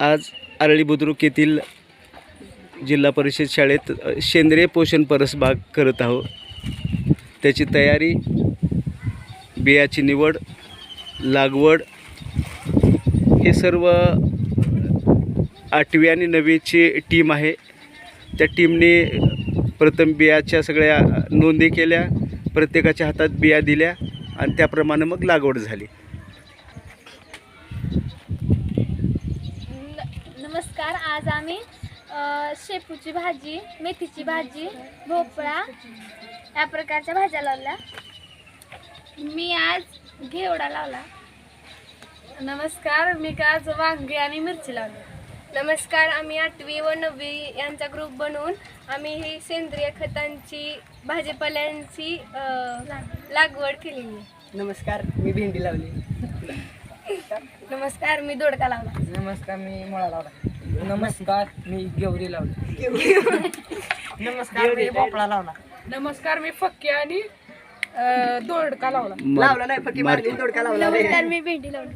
आज आरळी बुद्रुक येथील जिल्हा परिषद शाळेत सेंद्रिय पोषण परसबाग करत आहोत. त्याची तयारी बियाची निवड लागवड हे सर्व आठवी आणि नववीची टीम आहे. त्या टीमने प्रथम बियाच्या सगळ्या नोंदी केल्या प्रत्येकाच्या हातात बिया दिल्या आणि त्याप्रमाणे मग लागवड झाली. नमस्कार. आज आम्ही शेपूची भाजी मेथीची भाजी भोपळा या प्रकारच्या भाज्या लावल्या. मी आज घेवडा लावला. नमस्कार. मी का आज वांगी आणि मिरची लावली. नमस्कार. आम्ही आठवी व नववी यांचा ग्रुप बनवून आम्ही ही सेंद्रिय खतांची भाजीपाल्यांची लागवड केलेली. आहे नमस्कार. मी भेंडी लावली. नमस्कार. मी दोडका लावला. नमस्कार. मी मुळा लावला. नमस्कार मी गेवरी लावली. नमस्कार मी भोपळा लावला. नमस्कार मी फक्के आणि अ, दोडका लावला. लावला नाही फक्त मार्क- मारली दोडका लावला. नमस्कार मी भेंडी लावली.